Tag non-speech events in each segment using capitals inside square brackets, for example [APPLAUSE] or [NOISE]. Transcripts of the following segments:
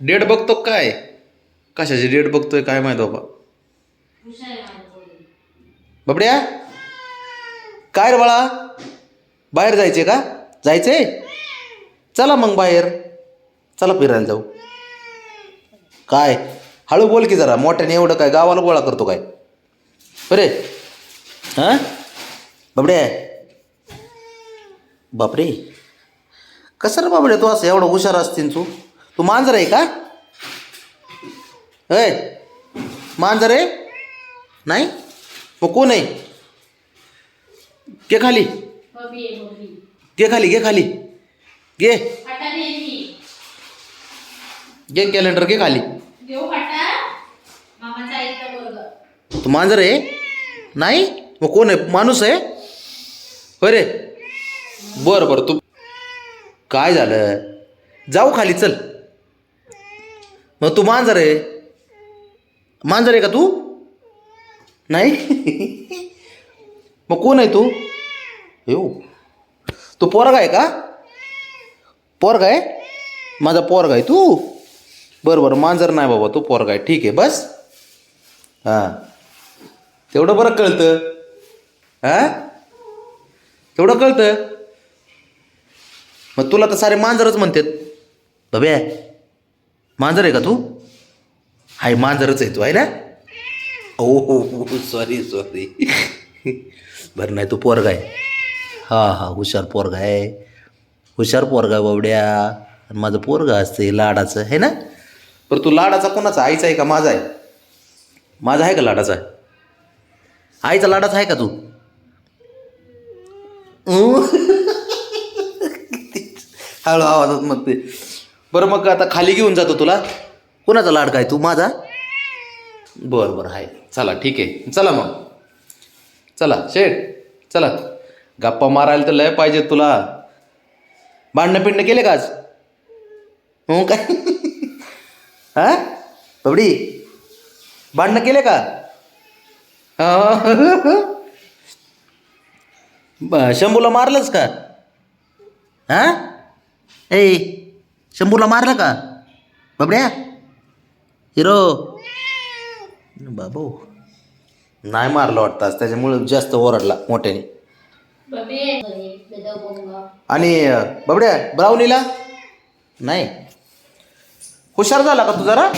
Date बघतो काय? कशाची डेट बघतोय काय माहीत बाबा? बाबड्या काय रे बाळा? बाहेर जायचे का? जायचे? चला मग बाहेर. चला फिरायला जाऊ. काय? हळू बोल की जरा. मोठ्याने एवढं काय? गावाला गोळा करतो काय? बरे हां? बाबड्या बापरे! कसं रे बाबड्या तू असं एवढं हुशार असतील तू? तू मांजर आहे का? अय मांजर आहे? नाही? मग कोण आहे? घे खाली. घे खाली घे खाली. घे. घे कॅलेंडर घे खाली. तू मांजर आहे? नाही? मग कोण आहे? माणूस आहे? होय रे. बरं बरं. तू काय झालं? जाऊ खाली चल. मग तू मांजर आहे? मांजर आहे का तू? नाही? मग कोण आहे तू? येऊ तू पोरगा आहे का? पोरगा आहे? माझा पोरगा आहे तू? बरं बरं. मांजर नाही बाबा तू पोरगा आहे. ठीक आहे बस. हां. तेवढं बरं कळतं. हां? तेवढं कळतं. मग तुला तर सारे मांजरच म्हणतात. बब्या मांजर आहे का तू? हाय मांजरच आहे तू आहे ना? ओ हो हो सॉरी सॉरी [LAUGHS] बरं नाही तू पोरगा आहे. हां हां हुशार पोरगा आहे. हुशार पोरगा आहे बावड्या. माझं पोरगा असते लाडाचं आहे ना? बरं तू लाडाचा कोणाचा? आईचा आहे का माझा आहे? माझा आहे का लाडाचा? आईचा लाडाचा आहे का तू? [LAUGHS] हळू आवाजात मग ते बरं मग आता खाली घेऊन जातो तुला. कोणाचा लाडका आहे तू? माझा? बरं बरं आहे चला ठीक आहे. चला मग. चला शेठ. चला. गप्पा मारायला तर लय पाहिजे तुला. भांडणं पिंडणं केले का आज? हो काय [LAUGHS] हा? बबडी भांडणं केले का? हा. [LAUGHS] शंभूला मारलंच का? हा? ए शंभूला मारलं का? बाबड्या? हिरो? बाबू. नाही मारलं वाटतं आज त्याच्यामुळे जास्त ओरडला मोठ्याने. आणि बाबड्या ब्राउनीला? नाही. हुशार झाला का तू जरा?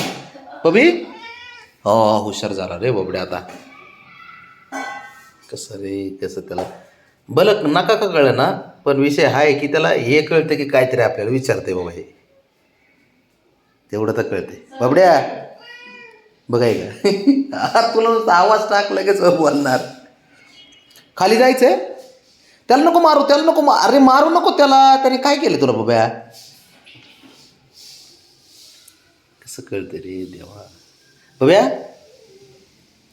बबी? हो हुशार झाला रे बाबड्या आता. कसं रे कसं त्याला. भलं नका का कळलं ना पण विषय हा आहे की त्याला हे कळतं की काहीतरी आपल्याला विचारते बाबा हे. तेवढं तर कळते बाबड्या बघाय का हा, तुला नुसता आवाज टाक लगेच हो बोलणार. खाली जायचंय? त्याला नको मारू त्याला नको मा अरे मारू नको त्याला. त्याने काय केलं तुला बाब्या? कसं कळतं रे देवा? बाब्या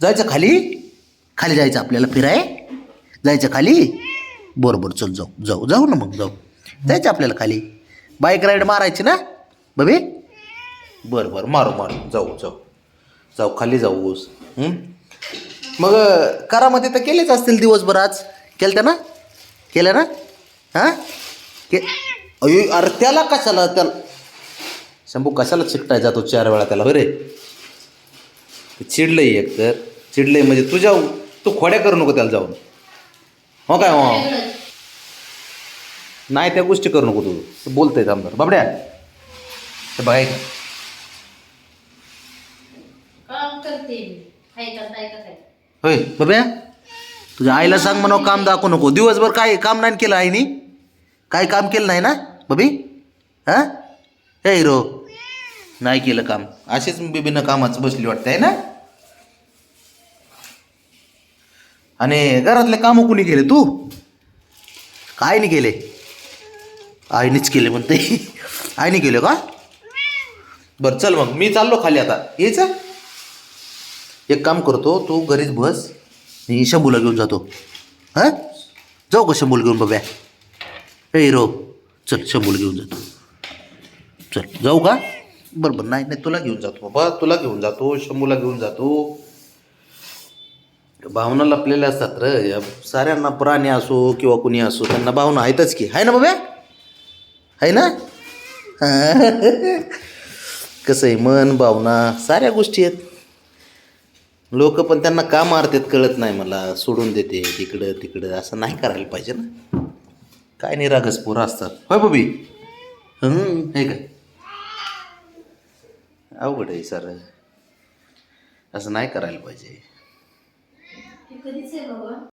जायचं खाली? खाली जायचं आपल्याला फिराय? जायचं खाली? बरं बरं चल जाऊ जाऊ जाऊ ना मग जाऊ. जायचं आपल्याला खाली. बाईक राईड मारायची ना? बबे? बरं बरं. मारू मारू. जाऊ जाऊ. जाऊ खाली जाऊस मग अं, करामध्ये तर केलेच असतील दिवसभर आज. केलं त्या ना? केलं ना? हां? के अयो अरे त्याला कशाला त्याला? शंभू कशाला चिकटाय जातो चार वेळा त्याला? बरे. ते चिडलंय एक तर. चिडलंय म्हणजे तू जाऊ. तू खोड्या करू नको त्याला जाऊन. हो काय हो? नाही त्या गोष्टी करू नको तू. तू आमदार बाबड्या. ते बघाय का होय बाब्या तुझ्या आईला सांग म्हणा काम दाखवू नको. दिवसभर काय काम नाही केलं आईनी? काय काम केलं नाही ना बबी? हां? हे हिरो नाही केलं काम. असेच बिबीनं कामाचं बसली वाटतं आहे ना? आणि घरातले कामं कुणी केले तू? काय नाही केले? आईनेच केले म्हणते. आईने केले का? बरं चल मग मी चाललो खाली आता. यायचं? एक काम करतो तू घरीच बस मी शंभूला घेऊन जातो. हां? जाऊ का शंभूला घेऊन बघ्या. ए हिरो चल शंभूला घेऊन जातो. चल जाऊ का? बरं बरं नाही नाही तुला घेऊन जातो बाबा तुला घेऊन जातो शंभूला घेऊन जातो. भावना लपलेल्या असतात र साऱ्यांना प्राणी असो किंवा कुणी असो त्यांना भावना आहेतच की. आहे ना बाब्या आहे ना? [LAUGHS] कसं आहे मन भावना साऱ्या गोष्टी आहेत. लोक पण त्यांना का मारतात कळत नाही मला सोडून देते तिकडं तिकडं असं नाही करायला पाहिजे ना. काय निरागस पोरं असतात. होय बबी? हे का अवघड आहे सर. असं नाही करायला पाहिजे.